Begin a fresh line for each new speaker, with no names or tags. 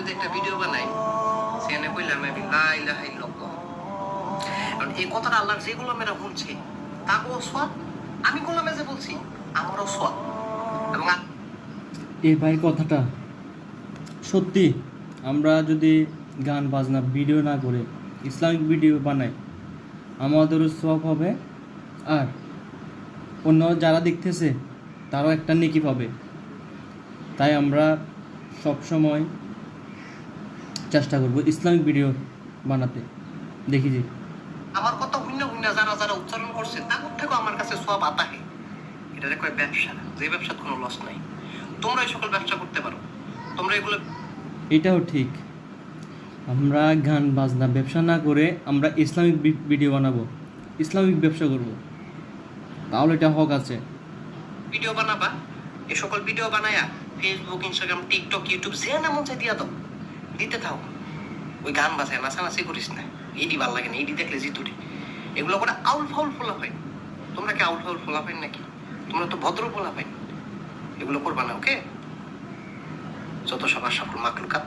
যদি একটা ভিডিও বানাই সেখানে কইলাম আমি লা ইলাহা ইল্লাল্লাহ। কারণ এই কথাটা আল্লাহর যে গোলামেরা শুনছে তাকেও সৎ, আমি গোলামে যে বলছি, আমারও সৎ। এবং
এই ভাই কথাটা সত্যি, আমরা যদি গান, বাজনা ভিডিও না করে ইসলামিক ভিডিও বানাই, আমাদেরও সব হবে আর অন্য যারা দেখতেছে, তারাও একটা নেকি পাবে। তাই আমরা সব সময় চেষ্টা করব ইসলামিক ভিডিও বানাতে। দেখি যে।
আমার কথা ভিন্ন ভিন্ন যারা যারা উচ্চারণ করছে তাদের থেকেও আমার কাছে সব আতাহে এটা কয় ব্যবসা যে ব্যবসার কোনো লস নাই। তোমরা এই সকল ব্যবসা করতে পারো। তোমরা এগুলো
এটাও ঠিক। আমরা গান বাজনা ব্যবসা না করে আমরা ইসলামিক ভিডিও বানাবো। ইসলামিক ব্যবসা করব। তাহলে এটা হক আছে।
ভিডিও বানাবা এই সকল ভিডিও বানায়া ফেসবুক ইনস্টাগ্রাম টিকটক ইউটিউব যে না চাই দিয়া দাও। দিতে থাও ওই গান বাজায় নাচানাচি করিস না। ইডি ভালো লাগে না ইডি দেখলে জিতুরি এগুলো করে আউল ফাউল ফোলা হয় তোমরা কি আউল ফাউল ফোলা পাইন নাকি? তোমরা তো ভদ্র ফোলা পাইন এগুলো করবা না, ওকে? যত সবার সকল মাকলুকাত।